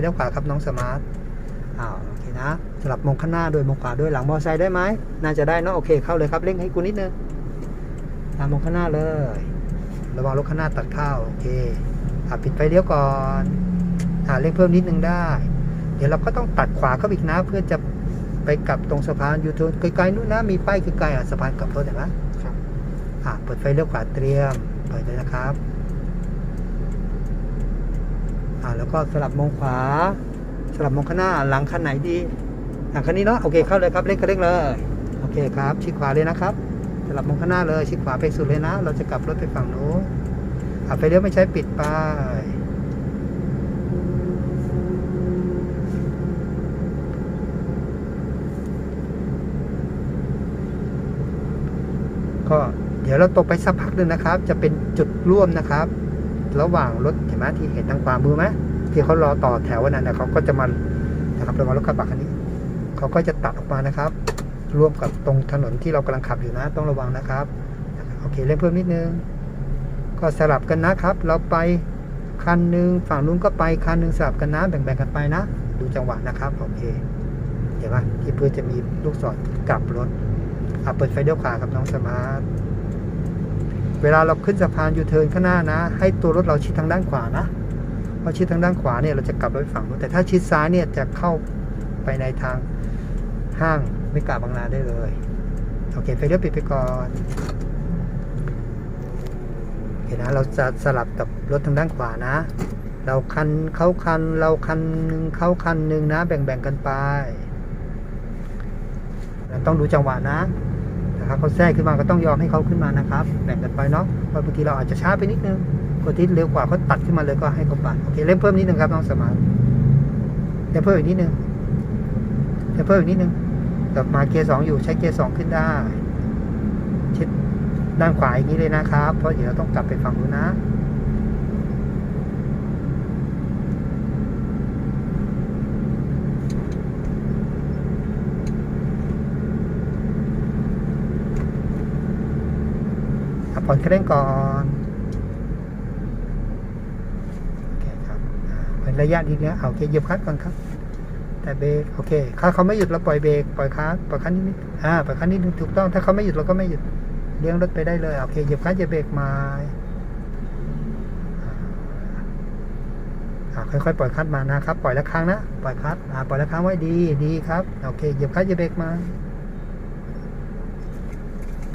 เลี้ยวขวาครับน้องสมาร์ทอ้าวโอเคนะสลับมองข้างหน้าด้วยมองขวาด้วยหลังมอเตอร์ไซค์ได้ไหมน่าจะได้เนอะโอเคเข้าเลยครับเร่งให้กูนิดนึงอ่ามองข้างหน้าเลย ระวังรถข้างหน้าตัดเข้าโอเคอ่าปิดไฟเลี้ยวก่อนอ่าเร่งเพิ่มนิดนึงได้ เดี๋ยวเราก็ต้องตัดขวาเข้าอีกนะ เพื่อจะไปกลับตรงสะพานยูทูนไกลๆนู่นนะมีป้ายไกลๆอะสะพานกลับรถเห็นไหมครับอ่าเปิดไฟเลี้ยวขวาเตรียมเปิดเลยนะครับ อ่าแล้วก็สลับมองขวา สลับมองข้างหน้าหลังคันไหนดีหลังคันนี้เนาะโอเคเข้าเลยครับเร่งก็เร่งเลยโอเคครับชิดขวาเลยนะครับสลับมองข้างหน้าเลยชิดขวาไปสุดเลยนะ เราจะกลับรถไปฝั่งโน้นอ่าไฟเลี้ยวไม่ใช้ปิดไปายก็เดี๋ยวเราตกไปสักพักหนึ่งนะครับ จะเป็นจุดร่วมนะครับ ระหว่างรถเห็นไหมที่เห็นทางขวามือไหมที่เขารอต่อแถวนั้นนะเขาก็จะมานะครับระวังรถกระบะคันนี้เขาก็จะตัดออกมานะครับ ร่วมกับตรงถนนที่เรากำลังขับอยู่นะ ต้องระวังนะครับ โอเคเร่งเพิ่มนิดนึง ก็สลับกันนะครับ เราไปคันหนึ่งฝั่งนู้นก็ไปคันหนึ่งสลับกันนะแบ่งๆกันไปนะ ดูจังหวะนะครับโอเคเดี๋ยวว่าที่เพื่อจะมีลูกศรกลับรถอะเปิดไฟเลี้ยวขวากับน้องสมาร์ท เวลาเราขึ้นสะพานยูเทิร์นข้างหน้านะ ให้ตัวรถเราชิดทางด้านขวานะเพราะชิดทางด้านขวาเนี่ยเราจะกลับรถฝั่งนู้นแต่ถ้าชิดซ้ายเนี่ยจะเข้าไปในทางห้างไม่กาบางนาได้เลยโอเคไฟเลี้ยวปิดไปก่อนโอเคนะเราจะสลับกับรถทางด้านขวานะ เราคันเขาคันเราคันหนึ่งเขาคันหนึ่งนะ แบ่งๆกันไปเราต้องดูจังหวะนะ นะครับเขาแทรกขึ้นมาก็ต้องยอมให้เขาขึ้นมานะครับแบ่งกันไปเนาะเพราะบางทีเราอาจจะช้าไปนิดนึงคนที่เร็วกว่าเขาตัดขึ้นมาเลยก็ให้เขาปัดโอเคเล่นเพิ่มนิดนึงครับน้องสมาร์ทเล่นเพิ่มอีกนิดนึงเล่นเพิ่มอีกนิดนึงกลับมาเกียร์สองอยู่ใช้เกียร์สองขึ้นได้ชิดด้านขวาอย่างนี้เลยนะครับ เพราะเดี๋ยวเราต้องกลับไปฝั่งนู้นนะ อะผ่อนเครื่องก่อนโอเคครับเป็นระยะนี้เนี่ยเอาโอเคเหยียบคลัดก่อนครับ แต่เบรกโอเคถ้าเขาไม่หยุดเราปล่อยเบรกปล่อยคลัดปล่อยคลัดนิดนิดอ่าปล่อยคลัดนิดนึงถูกต้องถ้าเขาไม่หยุดเราก็ไม่หยุดเลี้ยงรถไปได้เลยโอเคเหยียบคลัดเหยียบเบรกมาอ่าค่อยๆปล่อยคัดมานะครับ ปล่อยละครั้งนะ ปล่อยคัดอ่าปล่อยละครั้งไว้ดี ดีครับ โอเค เหยียบคัดเหยียบเบรกมา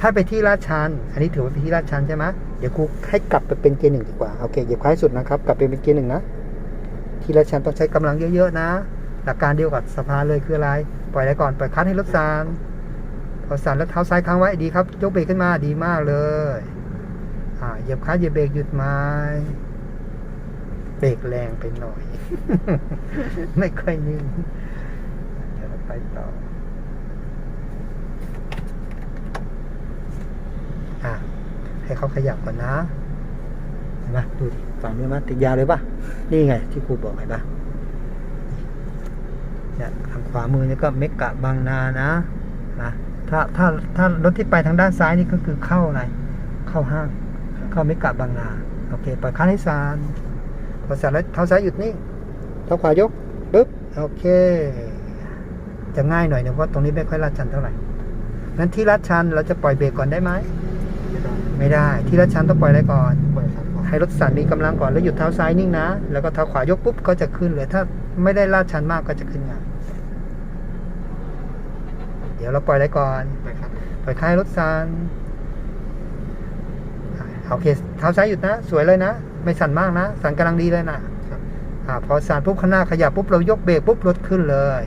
ถ้าไปที่ลาดชัน อันนี้ถือว่าไปที่ลาดชันใช่ไหมเดี๋ยวครูให้กลับไปเป็นเกียร์หนึ่งดีกว่า โอเคเหยียบคล้ายสุดนะครับ กลับไปเป็นเกียร์หนึ่งนะ ที่ลาดชันต้องใช้กำลังเยอะๆนะ หลักการเดียวกับสะพานเลยคืออะไร ปล่อยอะไรก่อน ปล่อยคลัดให้รถสานพอสานแล้วเท้าซ้ายค้างไว้ดีครับ ยกเบรกขึ้นมาดีมากเลย อ่า เหยียบคลัดเหยียบเบรกหยุดไม้เบรกแรงไปหน่อย ไม่ค่อยนิ่งเดี๋ยวเราไปต่อ อะ ให้เขาขยับก่อนนะเห็นไหมดูดิฝั่งนี้มาติดยาวเลยปะนี่ไง ที่ครูบอกเห็นปะเนี่ยทางขวามือนี่ก็เมกะบางนานะนะถ้าถ้าถ้ารถที่ไปทางด้านซ้ายนี่ก็คือเข้าอะไรเข้าห้าง เข้าเมกะบางนาโอเคปล่อยคันให้ซานพอสานแล้วเท้าซ้ายหยุดนิ่งเท้าขวายกปึ๊บโอเค จะง่ายหน่อยนะเพราะตรงนี้ไม่ค่อยลาดชันเท่าไหร่งั้นที่ลาดชันเราจะปล่อยเบรกก่อนได้ไหม ไม่ได้ไม่ได้ ที่รัดชันต้องปล่อยอะไรก่อน ปล่อยครับก่อนให้รถสั่นมีกำลังก่อนแล้วหยุดเท้าซ้ายนิ่งนะ แล้วก็เท้าขวายกปุ๊บก็จะขึ้นเลย ถ้าไม่ได้ลาดชันมากก็จะขึ้นง่ายเดี๋ยวเราปล่อยอะไรก่อน ปล่อยครับปล่อยคลายรถสั่นอ่าโอเค เท้าซ้ายหยุดนะ สวยเลยนะ ไม่สั่นมากนะ สั่นกำลังดีเลยนะครับอ่าพอสั่นปุ๊บข้างหน้าขยับปุ๊บเรายกเบรกปุ๊บรถขึ้นเลย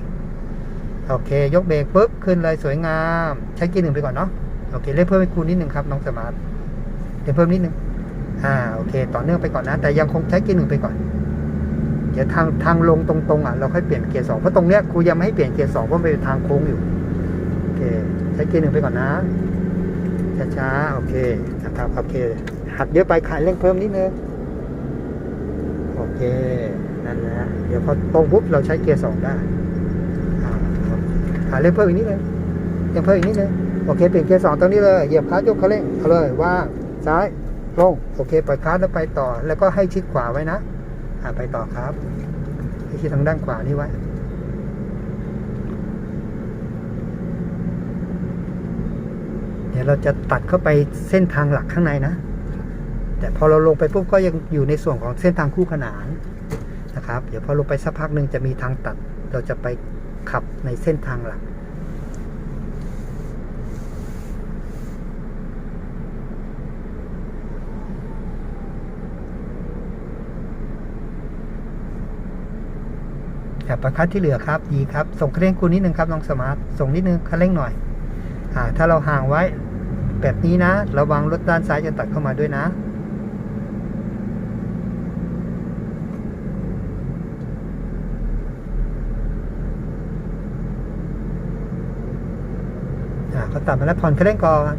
โอเค ยกเบรกปุ๊บขึ้นเลยสวยงาม ใช้เกียร์หนึ่งไปก่อนเนาะ โอเค เล่นเพิ่มให้ครูนิดหนึ่งครับน้องสมาร์ท เล่นเพิ่มนิดนึงอ่าโอเค ต่อเนื่องไปก่อนนะ แต่ยังคงใช้เกียร์หนึ่งไปก่อน เดี๋ยวทางทางลงตรงๆอะเราค่อยเปลี่ยนเกียร์สองเพราะตรงเนี้ยครูยังไม่ให้เปลี่ยนเกียร์สองเพราะมันเป็นทางโค้งอยู่โอเค ใช้เกียร์หนึ่งไปก่อนนะช้าๆโอเคนะครับโอเคหักเยอะไปขายเร่งเพิ่มนิดนึงโอเคนั่นแหละเดี๋ยวพอตรงปุ๊บเราใช้เกียร์สองได้อ่าโอเคอ่าเร่งเพิ่มอีกนิดนึงเร่งเพิ่มอีกนิดนึงโอเคเปลี่ยนเกียร์สองตรงนี้เลยเหยียบคลัตช์ยกคันเร่งเอาเลยว่าง ซ้ายลงโอเคปล่อยคลัตช์แล้วไปต่อ แล้วก็ให้ชิดขวาไว้นะอ่าไปต่อครับให้ชิดทางด้านขวานี่ไว้เดี๋ยวเราจะตัดเข้าไปเส้นทางหลักข้างในนะ แต่พอเราลงไปปุ๊บก็ยังอยู่ในส่วนของเส้นทางคู่ขนานนะครับ เดี๋ยวพอลงไปสักพักหนึ่งจะมีทางตัด เราจะไปขับในเส้นทางหลัก ประคัดที่เหลือครับดีครับ ส่งเคร่งคุณนิดนึงครับน้องสมาร์ทส่งนิดนึงคันเร่งหน่อยอ่าถ้าเราห่างไว้แบบนี้นะ ระวังรถด้านซ้ายจะตัดเข้ามาด้วยนะ อ่าเขาตัดมาแล้วผ่อนเคร่งก่อน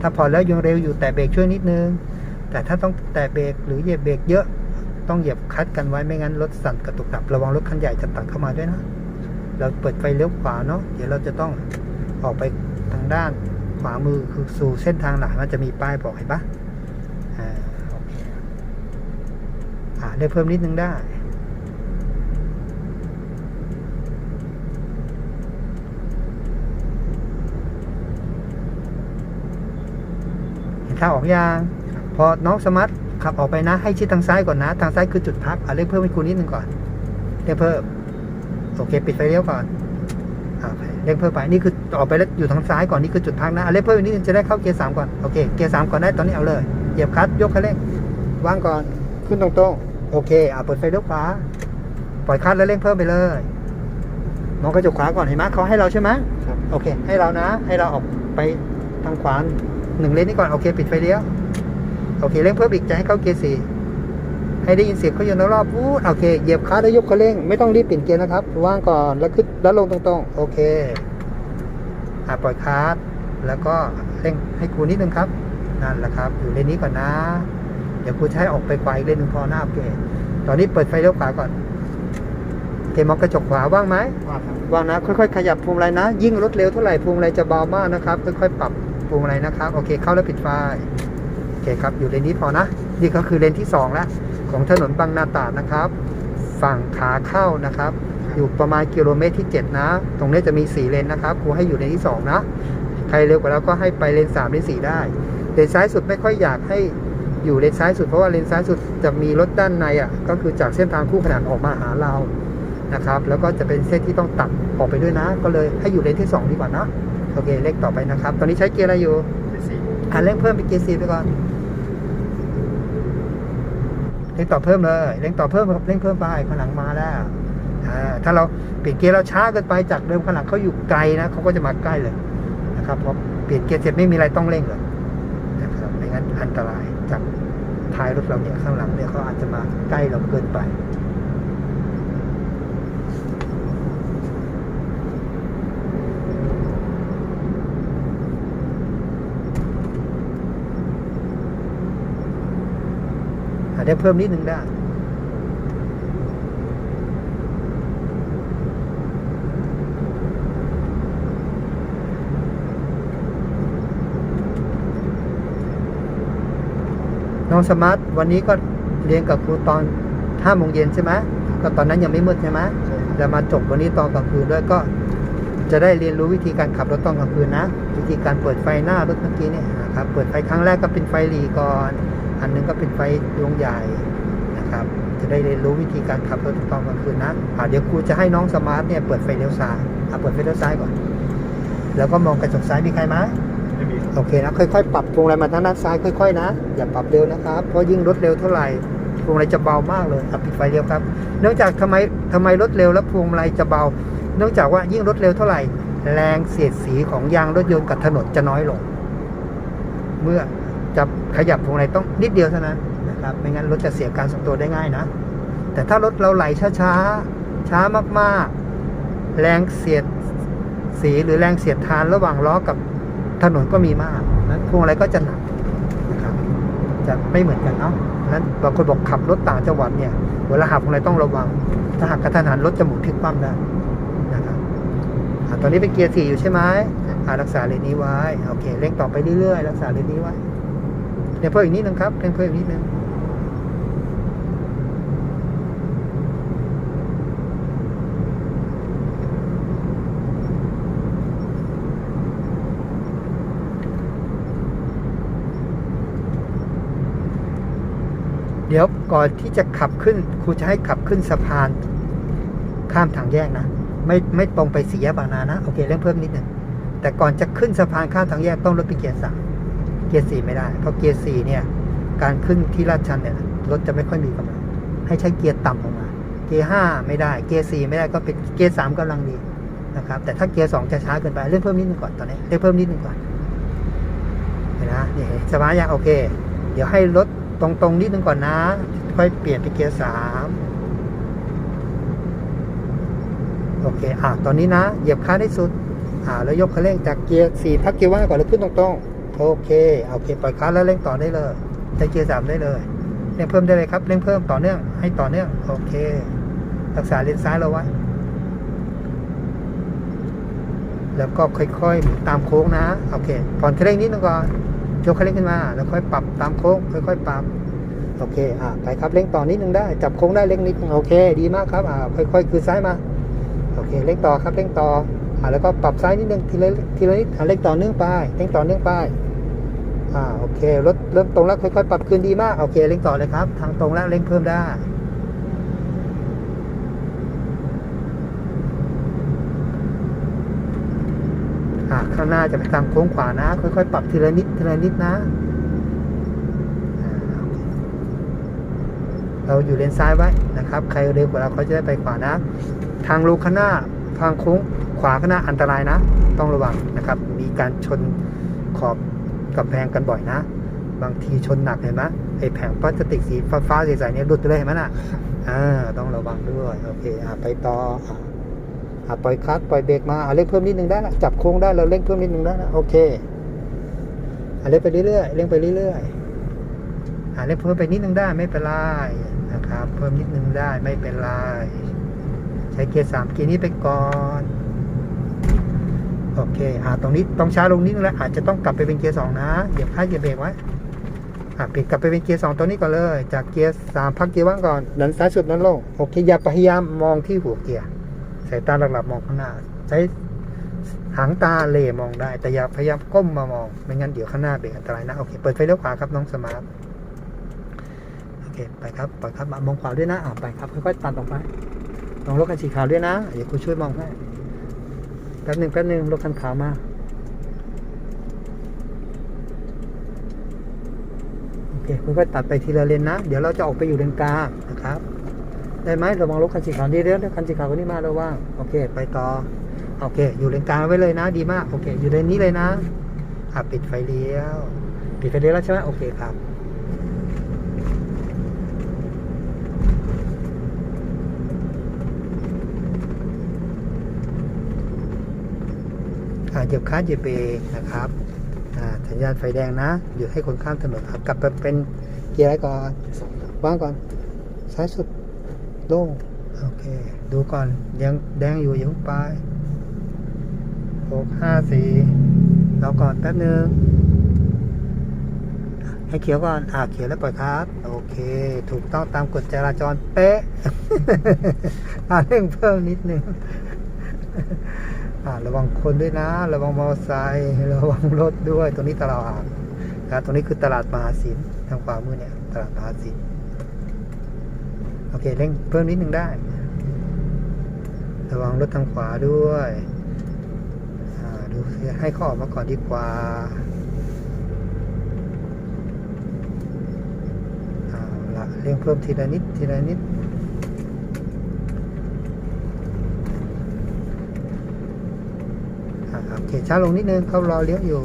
ถ้าผ่อนแล้วยังเร็วอยู่แต่เบรกช่วยนิดนึง แต่ถ้าต้องแต่เบรกหรือเหยียบเบรกเยอะ ต้องเหยียบคัดกันไว้ไม่งั้นรถสั่นกระตุกดับระวังรถคันใหญ่จะตัดเข้ามาด้วยนะ เราเปิดไฟเลี้ยวขวาเนาะเดี๋ยวเราจะต้องออกไปทางด้านขวามือคือสู่เส้นทางหลักมันจะมีป้ายบอกเห็นปะอ่าโอเคอ่าได้เพิ่มนิดนึงได้เห็นทาออกยาง พอน้องสมาร์ท ขับออกไปนะ ให้ชิดทางซ้ายก่อนนะ ทางซ้ายคือจุดพักอะเร่งเพิ่มให้คุณนิดนึงก่อนเร่งเพิ่มโอเค ปิดไฟเลี้ยวก่อนอ่าเร่งเพิ่มไปนี่คือออกไปแล้วอยู่ทางซ้ายก่อนนี่คือจุดพักนะอะเร่งเพิ่มอีกนิดนึงจะได้เข้าเกียร์สามก่อนโอเคเกียร์สามก่อนได้ตอนนี้เอาเลยเหยียบคลัตช์ยกคันเร่งวางก่อนขึ้นตรงๆโอเคอะเปิดไฟเลี้ยวขวาปล่อยคลัตช์แล้วเร่งเพิ่มไปเลยมองกระจกขวาก่อนเห็นไหมเขาให้เราใช่ไหมครับโอเค ให้เรานะ ให้เราออกไปทางขวาหนึ่งเลนนี้ก่อนโอเค ปิดไฟเลี้ยว โอเคเร่งเพิ่มอีกจะให้เข้าเกียร์สี่ให้ได้ยินเสียงเขาอยู่รอบๆวูดโอเคเหยียบคลัตช์แล้วยกคันเร่งไม่ต้องรีบเปลี่ยนเกียร์นะครับว่างก่อนแล้วขึ้นแล้วลงตรงๆ โอเคอ่าปล่อยคลัตช์แล้วก็เร่งให้ครูนิดนึงครับนั่นแหละครับ อยู่เลนนี้ก่อนนะ เดี๋ยวครูจะใช้ออกไปไกวอีกเลนหนึ่งพอหน้าโอเค ตอนนี้เปิดไฟเลี้ยวขวาก่อนโอเคมองกระจกขวาว่างไหมว่าครับวางนะ ค่อยๆ ขยับพวงมาลัยนะ ยิ่งรถเร็วเท่าไหร่พวงมาลัยจะเบามากนะครับ ค่อยๆ ปรับพวงมาลัยนะครับ โอเค เข้าแล้วปิดไฟโอ เคครับ อยู่เลนนี้พอนะ นี่ก็คือเลนที่สองแล้ว ของถนนบางนาตราดนะครับ ฝั่งขาเข้านะครับ อยู่ประมาณกิโลเมตรที่ 7 นะ ตรงนี้จะมี 4 เลนนะครับครูให้อยู่เลนที่ 2 นะ ใครเร็วกว่าเราก็ให้ไปเลน 3 เลน 4 ได้ เลนซ้ายสุดไม่ค่อยอยากให้อยู่เลนซ้ายสุดเพราะว่าเลนซ้ายสุดจะมีรถด้านในอะ ก็คือจากเส้นทางคู่ขนานออกมาหาเรา นะครับ แล้วก็จะเป็นเส้นที่ต้องตัดออกไปด้วยนะ ก็เลยให้อยู่เลนที่ 2 ดีกว่านะโอเคเลขต่อไปนะครับ ตอนนี้ใช้เกียร์อะไรอยู่เจ็ดสี่อ่าเร่งเพิ่มเป็นเกียร์ C ไปก่อน เร่งต่อเพิ่มเลยเร่งต่อเพิ่มครับเร่งเพิ่มไปข้างหลังมาแล้วถ้าเราเปลี่ยนเกียร์เราช้าเกินไปจากเดิมข้างหลังเขาอยู่ไกลนะเขาก็จะมาใกล้เลยนะครับเพราะเปลี่ยนเกียร์เสร็จไม่มีอะไรต้องเร่งเลยนะครับไม่งั้นอันตรายจากท้ายรถเราเนี่ยข้างหลังเนี่ยเขาอาจจะมาใกล้เราเกินไป อาจจะเพิ่มนิดนึงได้ น้องสมาร์ทวันนี้ก็เรียนกับครูตอนห้าโมงเย็นใช่ไหมก็ตอนนั้นยังไม่มืดใช่ไหมใช่ครับจะมาจบวันนี้ตอนกลางคืนด้วยก็จะได้เรียนรู้วิธีการขับรถตอนกลางคืนนะ วิธีการเปิดไฟหน้ารถเมื่อกี้เนี่ยนะครับเปิดไฟครั้งแรกก็เป็นไฟหลีก่อน อันหนึงก็เป็นไฟดวงใหญ่นะครับ จะได้เรียนรู้วิธีการขับรถตอนกลางคืนนะอ่าเดี๋ยวครูจะให้น้องสมาร์ทเนี่ยเปิดไฟเลี้ยวซ้ายอะเปิดไฟเลี้ยวซ้ายก่อน แล้วก็มองกระจกซ้ายมีใครไหมไม่มีครับโอเคนะค่อยๆ ปรับพวงมาลัยมาทางด้านซ้ายค่อยๆนะ อย่าปรับเร็วนะครับเพราะยิ่งรถเร็วเท่าไหร่พวงมาลัยจะเบามากเลยอะปิดไฟเร็วครับ เนื่องจากทำไมทำไมรถเร็วแล้วพวงมาลัยจะเบา เนื่องจากว่ายิ่งรถเร็วเท่าไหร่ แรงเสียดสีของยางรถยนต์กับถนนจะน้อยลง เมื่อ จะขยับพวงมาลัยต้องนิดเดียวเท่านั้นนะครับไม่งั้นรถจะเสียการทรงตัวได้ง่ายนะ แต่ถ้ารถเราไหลช้าๆ ช้ามากๆ แรงเสียดสีหรือแรงเสียดทานระหว่างล้อกับถนนก็มีมากนั้นพวงอะไรก็จะหนักนะครับจะไม่เหมือนกันเนาะนั้นบางคนบอกขับรถต่างจังหวัดเนี่ยเวลาหักพวงอะไรต้องระวัง ถ้าหักกระทันหันรถจะหมุนพลิกคว่ำได้นะครับอตอนนี้เป็นเกียร์สี่อยู่ใช่ไหมอะรักษาเลนนี้ไว้ โอเค เร่งต่อไปเรื่อยๆ รักษาเลนนี้ไว้ เดี๋ยวเพิ่มอีกนิดนึงครับเพิ่มเพิ่มอีกนิดนึงเดี๋ยวก่อนที่จะขับขึ้นครูจะให้ขับขึ้นสะพาน ข้ามทางแยกนะ ไม่ไม่ตรงไปเสียบางนานะ โอเคเรื่องเพิ่มนิดหนึ่งแต่ก่อนจะขึ้นสะพานข้ามทางแยกต้องลดไปเกียร์สาม เกียร์สี่ไม่ได้ เพราะเกียร์สี่เนี่ย การขึ้นที่ลาดชันเนี่ยรถจะไม่ค่อยมีกำลัง ให้ใช้เกียร์ต่ำลงมา เกียร์ห้าไม่ได้ เกียร์สี่ไม่ได้ก็เป็นเกียร์สามกำลังดีนะครับ แต่ถ้าเกียร์สองจะช้าเกินไปเรื่องเพิ่มนิดนึงก่อนตอนนี้เร่งเพิ่มนิดนึงก่อนเห็นนะนี่สบายยังโอเค เดี๋ยวให้รถตรงๆนิดนึงก่อนนะ ค่อยเปลี่ยนไปเกียร์สามโอเค อะ ตอนนี้นะ เหยียบคันให้สุด อ่า แล้วยกคันเร่งจากเกียร์สี่พักเกียร์ว่างก่อนแล้วขึ้นตรงๆ โอเคโอเคปล่อยคลันแล้วเร่งต่อได้เลยใช้เกียร์สามได้เลยเร่งเพิ่มได้เลยครับเร่งเพิ่มต่อเนื่องให้ต่อเนื่องโอเค รักษาเลนซ้ายเราไว้แล้วก็ค่อยๆตามโค้งนะโอเคผ่อนเคร่งนิดนึงก่อนยกเคร่งขึ้นมา แล้วค่อยปรับตามโค้งค่อยๆปรับโอเคอ่าไปครับเร่งต่อนิดนึงได้ จับโค้งได้เร่งนิดนึงโอเค ดีมากครับอ่าค่อยๆคือซ้ายมาโอเคเร่งต่อครับเร่งต่ออ่าแล้วก็ปรับซ้ายนิดนึงทีละทีละนิดอ่าเร่งต่อเนื่องไปเร่งต่อเนื่องไป อ่าโอเครถเริ่มตรงแล้วค่อยๆปรับคืนดีมากโอเคเร่งต่อเลยครับ ทางตรงแล้วเร่งเพิ่มได้อ่าข้างหน้าจะไปทางโค้งขวานะ ค่อยๆ ปรับทีละนิดทีละนิดนะเราอยู่เลนซ้ายไว้นะครับ ใครเร็วกว่าเราเขาจะได้ไปขวานะ ทางลงข้างหน้าทางโค้งขวาข้างหน้าอันตรายนะ ต้องระวังนะครับ มีการชนขอบ กับแพงกันบ่อยนะ บางทีชนหนักเห็นไหมไอ้แผงพลาสติกสีฟ้าๆใสๆเนี่ยหลุดไปเลยเห็นไหมน่ะอ่าต้องระวังด้วยโอเคอ่าไปต่ออ่าอ่าปล่อยคลัตช์ปล่อยเบรกมาอ่าเร่งเพิ่มนิดนึงได้ละจับโค้งได้เราเร่งเพิ่มนิดนึงได้ละโอเคอ่าเร่งไปเรื่อยๆเร่งไปเรื่อยๆอ่าเร่งเพิ่มไปนิดนึงได้ไม่เป็นไรนะครับ เพิ่มนิดนึงได้ไม่เป็นไรใช้เกียร์สามเกียร์นี้ไปก่อน โอเค อ่า ตรงนี้ต้องช้าลงนิดนึงแล้ว อาจจะต้องกลับไปเป็นเกียร์สองนะ เหยียบคลัตช์เหยียบเบรกไว้ อะปิดกลับไปเป็นเกียร์สองตัวนี้ก่อนเลย จากเกียร์สามพักเกียร์ว่างก่อน ดันซ้ายสุดนั้นลง โอเค อย่าพยายามมองที่หัวเกียร์ สายตาหลักๆมองข้างหน้า ใช้หางตาเล่มองได้ แต่อย่าพยายามก้มมามอง ไม่งั้นเดี๋ยวข้างหน้าเบรกอันตรายนะ โอเค เปิดไฟเลี้ยวขวาครับน้องสมาร์ท โอเค ไปครับไปครับมามองขวาด้วยนะ อ่าไปครับ ค่อยๆตัดออกไปมองรถคันสีขาวด้วยนะ เดี๋ยวคุณช่วยมองให้ ป๊บหนึ่งแป๊บหนึ่งรถคันขาวมาโอเคค่อยๆตัดไปทีละเลนนะ เดี๋ยวเราจะออกไปอยู่เลนกลางนะครับ ได้ไหมระวังรถคันสีขาวนี่เดี๋ยวคันสีขาวคนนี้มาระวังโอเค ไปต่อโอเค อยู่เลนกลางไว้เลยนะ ดีมากโอเค อยู่เลนนี้เลยนะอะปิดไฟเลี้ยวปิดไฟเลี้ยวแล้วใช่ไหมโอเคครับ เหยียบคลันเหยียบเบรกนะครับอ่าสัญญาณไฟแดงนะหยุดให้คนข้ามถนนครับกลับไปเป็นเกียร์อะไรก่อนว่างก่อนซ้ายสุดโล่งโอเค ดูก่อนยังแดงอยู่อย่าเพิ่งไปหกห้าสี่เราก่อนแป๊บนึงให้เขียวก่อนอ่าเขียวแล้วปล่อยครับ โอเค ถูกต้องตามกฎจราจรเป๊ะอ่าเร่งเพิ่มนิดนึง ระวังคนด้วยนะ ระวังมอเตอร์ไซค์ระวังรถด้วย ตรงนี้ตลาดนะตรงนี้คือตลาดมหาศิลป์ทางขวามือเนี่ย ตลาดมหาศิลป์โอเคเร่งเพิ่มนิดนึงได้ ระวังรถทางขวาด้วยอ่าดูให้เขาออกมาก่อนดีกว่าเอาละเร่งเพิ่มทีละนิดทีละนิด อ่า โอเคช้าลงนิดนึงเขารอเลี้ยวอยู่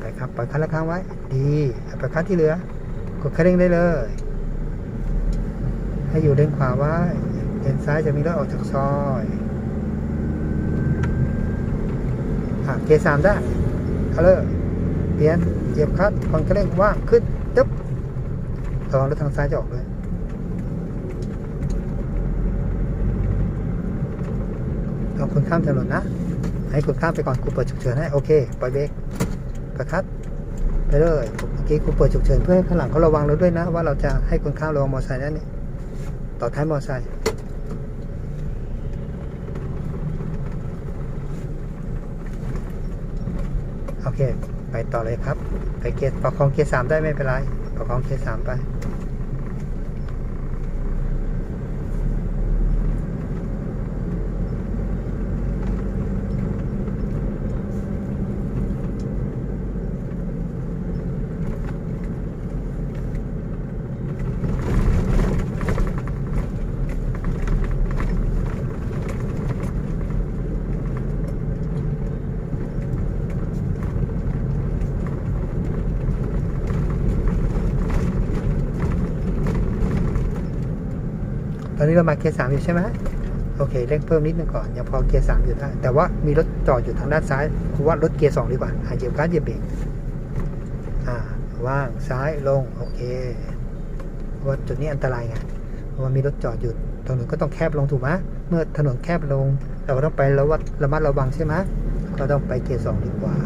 ไปครับปล่อยคันละครั้งไว้ ดีอะไปคันที่เหลือ กดคันเร่งได้เลย ให้อยู่เลนขวาไว้เลนซ้ายจะมีรถออกจากซอยอ่าเกียร์สามได้เอาเลยเปลี่ยนเหยียบคลัตช์ผ่อนคันเร่งว่างขึ้นตึ๊บระวังรถทางซ้ายจะออกด้วย เอาคนข้ามถนนนะ ให้คนข้ามไปก่อนกูเปิดฉุกเฉินให้โอเคปล่อยเบรกประคัดไปเลยเมื่อกี้กูเปิดฉุกเฉินเพื่อให้ข้างหลังเขาระวังเราด้วยนะ ว่าเราจะให้คนข้ามระวังมอเตอร์ไซค์นั่นนี่ต่อท้ายมอเตอร์ไซค์ไปต่อเลยครับ ไปเกียร์ประคองเกียร์สามได้ไม่เป็นไรประคองเกียร์สามไป นนี้เรามาเกียร์สามอยู่ใช่ไหมโอเคเร่งเพิ่มนิดนึงก่อนยังพอเกียร์สามอยู่ได้แต่ว่ามีรถจอดอยู่ทางด้านซ้ายคุณว่ารถเกียร์สองดีกว่าอ่าเหยียบคลัตช์เหยียบเบรกอ่าว่างซ้ายลงโอเคว่าจุดนี้อันตรายไงเพราะว่ามีรถจอดอยู่ถนนก็ต้องแคบลงถูกไหมเมื่อถนนแคบลง เราก็ต้องไประวัดระมัดระวังใช่ไหมก็ต้องไปเกียร์สองดีกว่า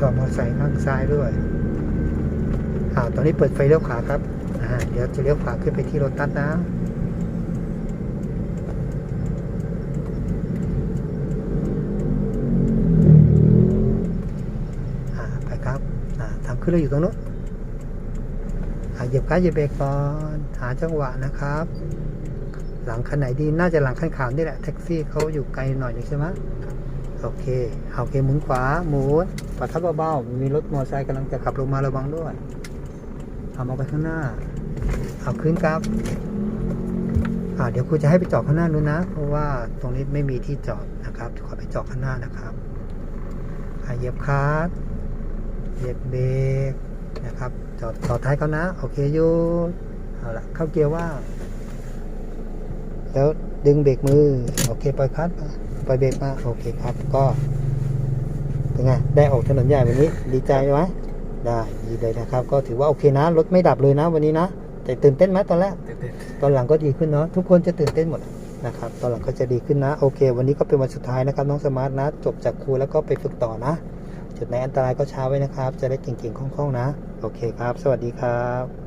ต่อมอเตอร์ไซ้างซ้ายด้วยอ่าตอนนี้เปิดไฟเลี้ยวขวาครับอ่าเดี๋ยวจะเลี้ยวขวาขึ้นไปที่โรตัสนะอ่าไปครับอ่าทางขึ้นเราอยู่ตรงนู้นอ่าเหยียบคลัตช์เหยียบเบรกก่อนหาจังหวะนะครับ หลังคันไหนดีน่าจะหลังคันขาวนี่แหละแท็กซี่เขาอยู่ไกลหน่อยใช่ไหม โอเคเอาโอเคหมุนขวาหมุนปัดทับเบาๆมีรถมอเตอร์ไซค์กำลังจะขับลงมาระวังด้วยเอามองไปข้างหน้าเอาขึ้นครับอ่าเดี๋ยวครูจะให้ไปจอดข้างหน้านู้นนะ เพราะว่าตรงนี้ไม่มีที่จอดนะครับขอไปจอดข้างหน้านะครับเหยียบคลัตช์เหยียบเบรกนะครับจอดจอดท้ายเขานะ โอเคยุดเอาละเข้าเกียร์ว่างแล้ว ดึงเบรกมือ โอเคปล่อยคลัตช์มาปล่อยเบรกมา โอเคครับ ก็เป็นไง ได้ออกถนนใหญ่วันนี้ ดีใจไหมได้ดีเลยนะครับ ก็ถือว่าโอเคนะ รถไม่ดับเลยนะวันนี้นะ แต่ตื่นเต้นไหมตอนแรก ตอนหลังก็ดีขึ้นเนาะ ทุกคนจะตื่นเต้นหมดนะครับ ตอนหลังก็จะดีขึ้นนะ โอเค วันนี้ก็เป็นวันสุดท้ายนะครับ น้องสมาร์ทนะ จบจากครูแล้วก็ไปฝึกต่อนะ จุดไหนอันตรายก็ช้าไว้นะครับ จะได้เก่งๆ คล่องๆ นะ โอเคครับ สวัสดีครับ